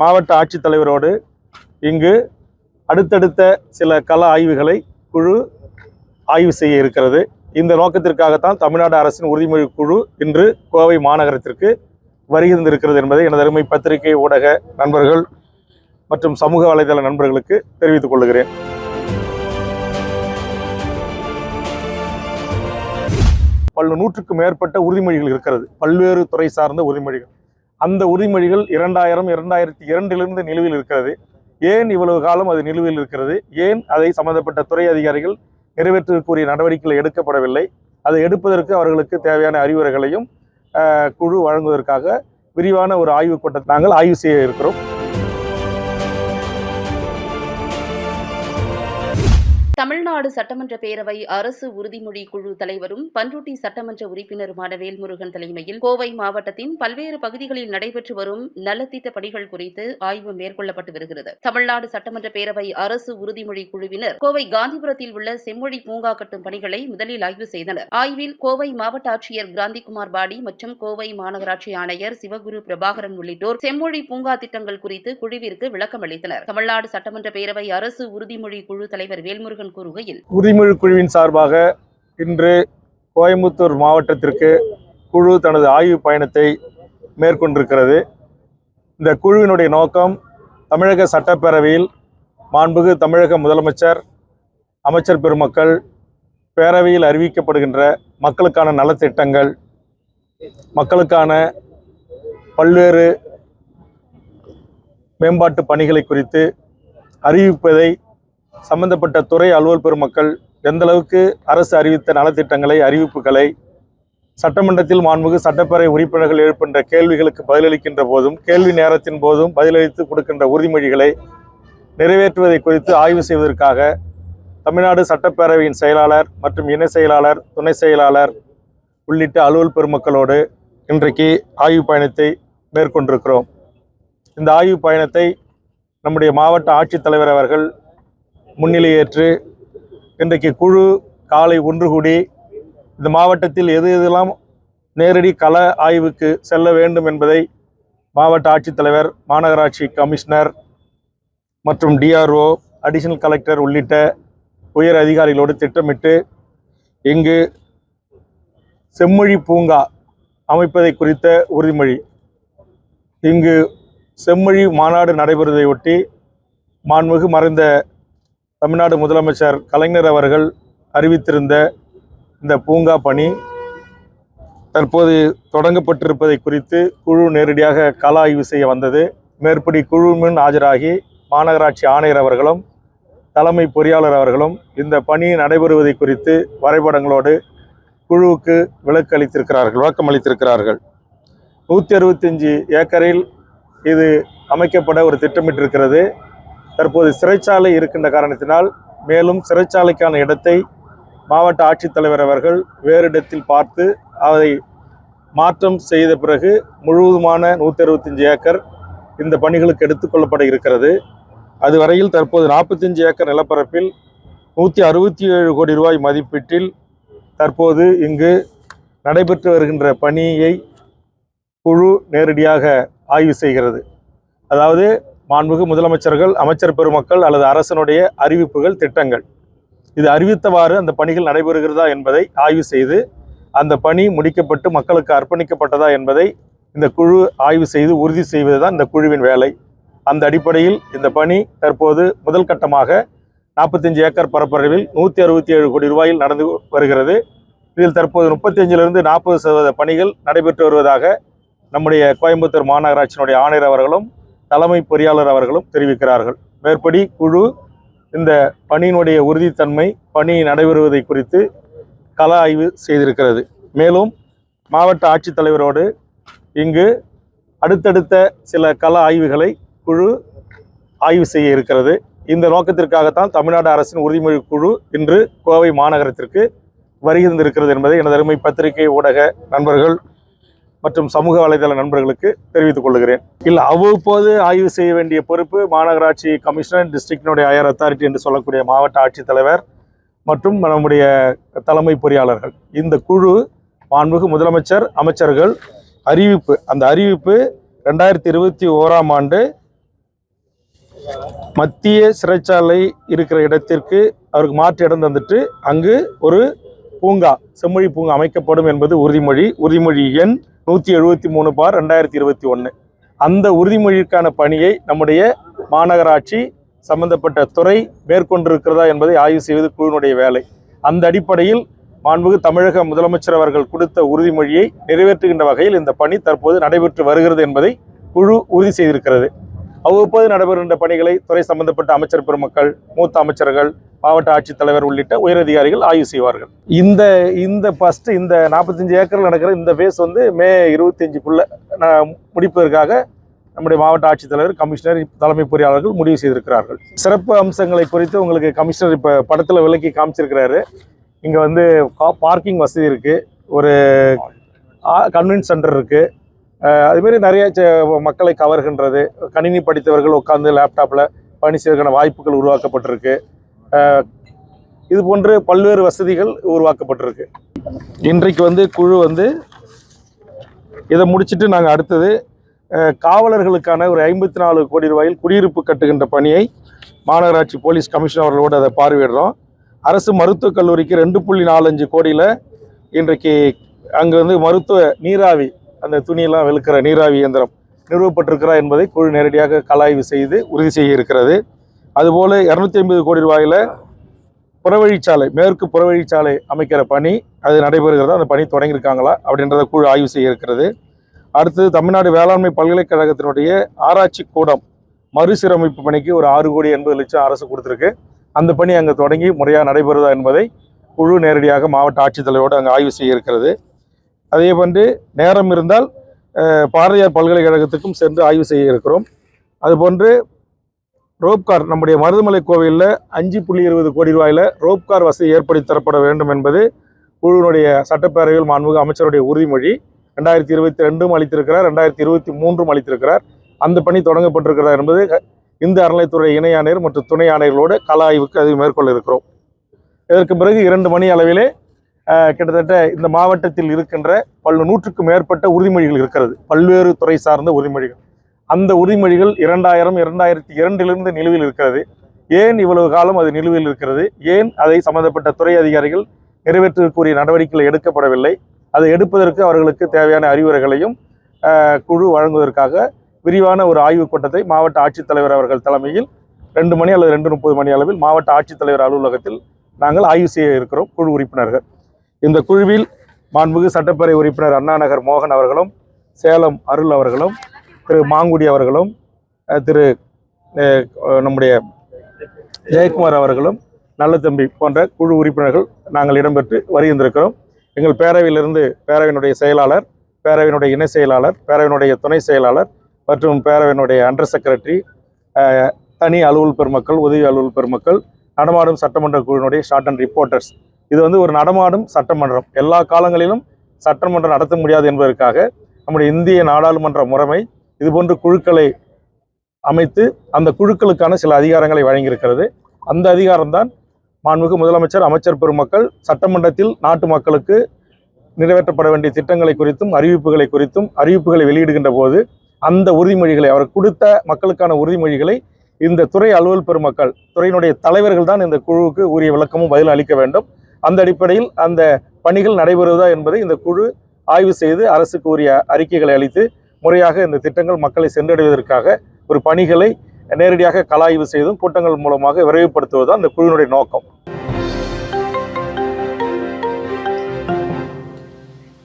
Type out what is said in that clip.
மாவட்ட ஆட்சித்தலைவரோடு இங்கு அடுத்தடுத்த சில கள ஆய்வுகளை குழு ஆய்வு செய்ய இருக்கிறது. இந்த நோக்கத்திற்காகத்தான் தமிழ்நாடு அரசின் உறுதிமொழி குழு இன்று கோவை மாநகரத்திற்கு வருகின்றிருக்கிறது என்பதை எனது அருமை பத்திரிகை ஊடக நண்பர்கள் மற்றும் சமூக வலைதள நண்பர்களுக்கு தெரிவித்துக் கொள்கிறேன். பல நூற்றுக்கும் மேற்பட்ட உறுதிமொழிகள் இருக்கிறது. பல்வேறு துறை சார்ந்த உறுதிமொழிகள். அந்த உரிமொழிகள் இரண்டாயிரம் இரண்டாயிரத்தி இரண்டிலிருந்து நிலுவையில் இருக்கிறது. ஏன் இவ்வளவு காலம் அது நிலுவையில் இருக்கிறது? ஏன் அதை சம்பந்தப்பட்ட துறை அதிகாரிகள் நிறைவேற்றக்கூடிய நடவடிக்கைகள் எடுக்கப்படவில்லை? அதை எடுப்பதற்கு அவர்களுக்கு தேவையான அறிவுரைகளையும் குழு வழங்குவதற்காக விரிவான ஒரு ஆய்வுக் கூட்டத்தை நாங்கள் ஆய்வு செய்ய இருக்கிறோம். தமிழ்நாடு சட்டமன்ற பேரவை அரசு உறுதிமொழி குழு தலைவரும் பன்ருட்டி சட்டமன்ற உறுப்பினருமான வேல்முருகன் தலைமையில் கோவை மாவட்டத்தின் பல்வேறு பகுதிகளில் நடைபெற்று வரும் நலத்திட்ட பணிகள் குறித்து ஆய்வு மேற்கொள்ளப்பட்டு வருகிறது. தமிழ்நாடு சட்டமன்ற பேரவை அரசு உறுதிமொழி குழுவினர் கோவை காந்திபுரத்தில் உள்ள செம்மொழி பூங்கா கட்டும் பணிகளை முதலில் ஆய்வு செய்தனர். ஆய்வில் கோவை மாவட்ட ஆட்சியர் கிராந்திகுமார் பாடி மற்றும் கோவை மாநகராட்சி ஆணையர் சிவகுரு பிரபாகரன் உள்ளிட்டோர் செம்மொழி பூங்கா திட்டங்கள் குறித்து குழுவிற்கு விளக்கம் அளித்தனர் தமிழ்நாடு சட்டமன்ற பேரவை அரசு உறுதிமொழி குழு தலைவர் வேல்முருகன் கூறுகையில் உரிமொழி குழுவின் சார்பாக இன்று கோயம்புத்தூர் மாவட்டத்திற்கு குழு தனது ஆய்வு பயணத்தை மேற்கொண்டிருக்கிறது. இந்த குழுவினுடைய நோக்கம் தமிழக சட்டப்பேரவையில் மாண்புகு தமிழக முதலமைச்சர் அமைச்சர் பெருமக்கள் பேரவையில் அறிவிக்கப்படுகின்ற மக்களுக்கான நலத்திட்டங்கள் மக்களுக்கான பல்வேறு மேம்பாட்டு பணிகளை குறித்து அறிவிப்பதை சம்பந்தப்பட்ட துறை அலுவல் பெருமக்கள் எந்த அளவுக்கு அரசு அறிவித்த நலத்திட்டங்களை அறிவிப்புகளை சட்டமன்றத்தில் மாண்புமிகு சட்டப்பேரவை உறுப்பினர்கள் எழுப்புகின்ற கேள்விகளுக்கு பதிலளிக்கின்ற போதும் கேள்வி நேரத்தின் போதும் பதிலளித்து கொடுக்கின்ற உறுதிமொழிகளை நிறைவேற்றுவதை குறித்து ஆய்வு செய்வதற்காக தமிழ்நாடு சட்டப்பேரவையின் செயலாளர் மற்றும் இணை செயலாளர் துணை செயலாளர் உள்ளிட்ட அலுவல் பெருமக்களோடு இன்றைக்கு ஆய்வு பயணத்தை மேற்கொண்டிருக்கிறோம். இந்த ஆய்வு பயணத்தை நம்முடைய மாவட்ட ஆட்சித்தலைவர் அவர்கள் முன்னிலையேற்று இன்றைக்கு குழு காலை ஒன்று கூடி இந்த மாவட்டத்தில் எது எதெல்லாம் நேரடி கள ஆய்வுக்கு செல்ல வேண்டும் என்பதை மாவட்ட ஆட்சித்தலைவர் மாநகராட்சி கமிஷனர் மற்றும் டிஆர்ஓ அடிஷனல் கலெக்டர் உள்ளிட்ட உயர் அதிகாரிகளோடு திட்டமிட்டு இங்கு செம்மொழி பூங்கா அமைப்பதை குறித்த உறுதிமொழி. இங்கு செம்மொழி மாநாடு நடைபெறுவதை ஒட்டி மாண்புமிகு மறைந்த தமிழ்நாடு முதலமைச்சர் கலைஞர் அவர்கள் அறிவித்திருந்த இந்த பூங்கா பணி தற்போது தொடங்கப்பட்டிருப்பதை குறித்து குழு நேரடியாக கள ஆய்வு செய்ய வந்தது. மேற்படி குழு முன் ஆஜராகி மாநகராட்சி ஆணையர் அவர்களும் தலைமை பொறியாளர் அவர்களும் இந்த பணி நடைபெறுவதை குறித்து வரைபடங்களோடு குழுவுக்கு விளக்கு அளித்திருக்கிறார்கள் விளக்கம் அளித்திருக்கிறார்கள். நூற்றி அறுபத்தஞ்சு ஏக்கரில் இது அமைக்கப்பட ஒரு திட்டமிட்டிருக்கிறது. தற்போது சிறைச்சாலை இருக்கின்ற காரணத்தினால் மேலும் சிறைச்சாலைக்கான இடத்தை மாவட்ட ஆட்சித்தலைவர் அவர்கள் வேறு இடத்தில் பார்த்து அதை மாற்றம் செய்த பிறகு முழுவதுமான நூற்றி அறுபத்தஞ்சு ஏக்கர் இந்த பணிகளுக்கு எடுத்துக்கொள்ளப்பட இருக்கிறது. அதுவரையில் தற்போது நாற்பத்தஞ்சு ஏக்கர் நிலப்பரப்பில் நூற்றி அறுபத்தி ஏழு கோடி ரூபாய் மதிப்பீட்டில் தற்போது இங்கு நடைபெற்று வருகின்ற பணியை குழு நேரடியாக ஆய்வு செய்கிறது. அதாவது மாண்புகு முதலமைச்சர்கள் அமைச்சர் பெருமக்கள் அல்லது அரசனுடைய அறிவிப்புகள் திட்டங்கள். இது அறிவித்தவாறு அந்த பணிகள் நடைபெறுகிறதா என்பதை ஆய்வு செய்து அந்த பணி முடிக்கப்பட்டு மக்களுக்கு அர்ப்பணிக்கப்பட்டதா என்பதை இந்த குழு ஆய்வு செய்து உறுதி செய்வது தான் இந்த குழுவின் வேலை. அந்த அடிப்படையில் இந்த பணி தற்போது முதல் கட்டமாக நாற்பத்தஞ்சு ஏக்கர் பரப்பளவில் நூற்றி அறுபத்தி ஏழு கோடி ரூபாயில் நடந்து வருகிறது. இதில் தற்போது முப்பத்தஞ்சிலிருந்து நாற்பது சதவீத பணிகள் நடைபெற்று வருவதாக நம்முடைய கோயம்புத்தூர் மாநகராட்சியினுடைய ஆணையர் அவர்களும் தலைமை பொறியாளர் அவர்களும் தெரிவிக்கிறார்கள். மேற்படி குழு இந்த பணியினுடைய உறுதித்தன்மை பணி நடைபெறுவதை குறித்து கள ஆய்வு செய்திருக்கிறது. மேலும் மாவட்ட ஆட்சித்தலைவரோடு இங்கு அடுத்தடுத்த சில கள ஆய்வுகளை குழு ஆய்வு செய்ய இருக்கிறது. இந்த நோக்கத்திற்காகத்தான் தமிழ்நாடு அரசின் உறுதிமொழி குழு இன்று கோவை மாநகரத்திற்கு வருகின்றிருக்கிறது என்பதை எனது அருமை பத்திரிகை ஊடக நண்பர்கள் மற்றும் சமூக வலைதள நண்பர்களுக்கு தெரிவித்துக் கொள்கிறேன். இல்லை அவ்வப்போது ஆய்வு செய்ய வேண்டிய பொறுப்பு மாநகராட்சி கமிஷனர் டிஸ்ட்ரிக்டினுடைய ஹையர் அத்தாரிட்டி என்று சொல்லக்கூடிய மாவட்ட ஆட்சித்தலைவர் மற்றும் நம்முடைய தலைமை பொறியாளர்கள். இந்த குழு மாண்புகு முதலமைச்சர் அமைச்சர்கள் அறிவிப்பு அந்த அறிவிப்பு ரெண்டாயிரத்தி இருபத்தி ஓராம் ஆண்டு மத்திய சிறைச்சாலை இருக்கிற இடத்திற்கு அவருக்கு மாற்று இடம் தந்துட்டு அங்கு ஒரு பூங்கா செம்மொழி பூங்கா அமைக்கப்படும் என்பது உறுதிமொழி. உறுதிமொழி எண் நூற்றி எழுபத்தி மூணு பார் ரெண்டாயிரத்தி இருபத்தி ஒன்று அந்த உறுதிமொழிக்கான பணியை நம்முடைய மாநகராட்சி சம்பந்தப்பட்ட துறை மேற்கொண்டிருக்கிறதா என்பதை ஆய்வு செய்வது குழுவினுடைய வேலை. அந்த அடிப்படையில் மாண்புகு தமிழக முதலமைச்சர் அவர்கள் கொடுத்த உறுதிமொழியை நிறைவேற்றுகின்ற வகையில் இந்த பணி தற்போது நடைபெற்று வருகிறது என்பதை குழு உறுதி செய்திருக்கிறது. அவ்வப்போது நடைபெறுகின்ற பணிகளை துறை சம்பந்தப்பட்ட அமைச்சர் பெருமக்கள் மூத்த அமைச்சர்கள் மாவட்ட ஆட்சித்தலைவர் உள்ளிட்ட உயரதிகாரிகள் ஆய்வு செய்வார்கள். இந்த இந்த ஃபஸ்ட்டு இந்த நாற்பத்தஞ்சு ஏக்கரில் நடக்கிற இந்த ஃபேஸ் வந்து மே இருபத்தஞ்சுக்குள்ளே முடிப்பதற்காக நம்முடைய மாவட்ட ஆட்சித்தலைவர் கமிஷனர் தலைமை பொறியாளர்கள் முடிவு செய்திருக்கிறார்கள். சிறப்பு அம்சங்களை குறித்து உங்களுக்கு கமிஷனர் இப்போ படத்தில் விலக்கி காமிச்சிருக்கிறாரு. இங்கே வந்து பார்க்கிங் வசதி இருக்குது ஒரு கன்வென்ஸ் சென்டர் இருக்குது அதுமாரி நிறைய ச- மக்களை கவர்கின்றது. கணினி படித்தவர்கள் உட்காந்து லேப்டாப்பில் பணி செய்வதற்கான வாய்ப்புகள் உருவாக்கப்பட்டிருக்கு. இது போன்று பல்வேறு வசதிகள் உருவாக்கப்பட்டிருக்கு. இன்றைக்கு வந்து குழு வந்து இதை முடிச்சுட்டு நாங்கள் அடுத்தது காவலர்களுக்கான ஒரு ஐம்பத்தி நாலு கோடி ரூபாயில் குடியிருப்பு கட்டுகின்ற பணியை மாநகராட்சி போலீஸ் கமிஷனர் அவர்களோடு அதை பார்வையிடுறோம். அரசு மருத்துவக் கல்லூரிக்கு ரெண்டு புள்ளி நாலஞ்சு கோடியில் இன்றைக்கு அங்கே வந்து மருத்துவ நீராவி அந்த துணியெல்லாம் வெளுக்கிற நீராவி இயந்திரம் நிறுவப்பட்டிருக்கிறா என்பதை குழு நேரடியாக கலாய்வு செய்து உறுதி செய்ய இருக்கிறது. அதுபோல் இரநூத்தி ஐம்பது கோடி ரூபாயில் புறவழிச்சாலை மேற்கு புறவழிச்சாலை அமைக்கிற பணி அது நடைபெறுகிறதா. அந்த பணி தொடங்கியிருக்காங்களா அப்படின்றத குழு ஆய்வு செய்ய இருக்கிறது. அடுத்தது தமிழ்நாடு வேளாண்மை பல்கலைக்கழகத்தினுடைய ஆராய்ச்சி கூடம் மறுசீரமைப்பு பணிக்கு ஒரு ஆறு கோடி எண்பது லட்சம் அரசு கொடுத்துருக்கு. அந்த பணி அங்கே தொடங்கி முறையாக நடைபெறுதா என்பதை குழு நேரடியாக மாவட்ட ஆட்சித்தலைவரோடு அங்கே ஆய்வு செய்ய இருக்கிறது. அதே போன்று நேரம் இருந்தால் பாரதியார் பல்கலைக்கழகத்துக்கும் சென்று ஆய்வு செய்ய இருக்கிறோம். அதுபோன்று ரோப்கார் நம்முடைய மருதமலை கோவிலில் அஞ்சு புள்ளி இருபது கோடி ரூபாயில் ரோப்கார் வசதி ஏற்படுத்தி தரப்பட வேண்டும் என்பது குழுவினுடைய சட்டப்பேரவையில் மாண்புக அமைச்சருடைய உறுதிமொழி. ரெண்டாயிரத்தி இருபத்தி ரெண்டும் அளித்திருக்கிறார் ரெண்டாயிரத்தி இருபத்தி மூன்றும் அளித்திருக்கிறார். அந்த பணி தொடங்கப்பட்டிருக்கிறார் என்பது இந்து அறநிலைத்துறை இணை ஆணையர் மற்றும் துணை ஆணையர்களோடு கல ஆய்வுக்கு அதை மேற்கொள்ள இருக்கிறோம். இதற்கு பிறகு இரண்டு மணி அளவிலே கிட்டத்தட்ட இந்த மாவட்டத்தில் இருக்கின்ற பல நூற்றுக்கும் மேற்பட்ட உறுதிமொழிகள் இருக்கிறது. பல்வேறு துறை சார்ந்த உறுதிமொழிகள். அந்த உறுதிமொழிகள் இரண்டாயிரம் இரண்டாயிரத்தி இரண்டிலிருந்து நிலுவையில் இருக்கிறது. ஏன் இவ்வளவு காலம் அது நிலுவையில் இருக்கிறது? ஏன் அதை சம்பந்தப்பட்ட துறை அதிகாரிகள் நிறைவேற்றுவதற்குரிய நடவடிக்கைகள் எடுக்கப்படவில்லை? அதை எடுப்பதற்கு அவர்களுக்கு தேவையான அறிவுரைகளையும் குழு வழங்குவதற்காக விரிவான ஒரு ஆய்வுக் கூட்டத்தை மாவட்ட ஆட்சித்தலைவர் அவர்கள் தலைமையில் ரெண்டு மணி அல்லது ரெண்டு முப்பது மணி அளவில் மாவட்ட ஆட்சித்தலைவர் அலுவலகத்தில் நாங்கள் ஆய்வு செய்ய இருக்கிறோம். குழு உறுப்பினர்கள். இந்த குழுவில் மாண்புமிகு சட்டப்பேரவை உறுப்பினர் அண்ணாநகர் மோகன் அவர்களும் சேலம் அருள் அவர்களும் திரு மாங்குடி அவர்களும் திரு நம்முடைய ஜெயக்குமார் அவர்களும் நல்ல தம்பி போன்ற குழு உறுப்பினர்கள் நாங்கள் இடம்பெற்று வருகின்றிருக்கிறோம். எங்கள் பேரவையிலிருந்து பேரவையினுடைய செயலாளர் பேரவையினுடைய இணை செயலாளர் பேரவையினுடைய துணை செயலாளர் மற்றும் பேரவையினுடைய அண்டர் செக்ரட்டரி தனி அலுவல் பெருமக்கள் உதவி அலுவல் பெருமக்கள் நடமாடும் சட்டமன்ற குழுவினுடைய ஷார்ட் அண்ட் ரிப்போர்ட்டர்ஸ் இது வந்து ஒரு நடமாடும் சட்டமன்றம். எல்லா காலங்களிலும் சட்டமன்றம் நடத்த முடியாது என்பதற்காக நம்முடைய இந்திய நாடாளுமன்ற முறைமை இதுபோன்று குழுக்களை அமைத்து அந்த குழுக்களுக்கான சில அதிகாரங்களை வழங்கியிருக்கிறது. அந்த அதிகாரம்தான் மாண்புமிகு முதலமைச்சர் அமைச்சர் பெருமக்கள் சட்டமன்றத்தில் நாட்டு மக்களுக்கு நிறைவேற்றப்பட வேண்டிய திட்டங்களை குறித்தும் அறிவிப்புகளை குறித்தும் அறிவிப்புகளை வெளியிடுகின்ற போது அந்த உறுதிமொழிகளை அவர் கொடுத்த மக்களுக்கான உறுதிமொழிகளை இந்த துறை அலுவல் பெருமக்கள் துறையினுடைய தலைவர்கள் தான் இந்த குழுவுக்கு உரிய விளக்கமும் பதில் அளிக்க வேண்டும். அந்த அடிப்படையில் அந்த பணிகள் நடைபெறுவதா என்பதை இந்த குழு ஆய்வு செய்து அரசுக்கு உரிய அறிக்கைகளை அளித்து முறையாக இந்த திட்டங்கள் மக்களை சென்றடைவதற்காக ஒரு பணிகளை நேரடியாக கலாய்வு செய்தும் கூட்டங்கள் மூலமாக விரைவுபடுத்துவதுதான் இந்த குழுவினுடைய நோக்கம்.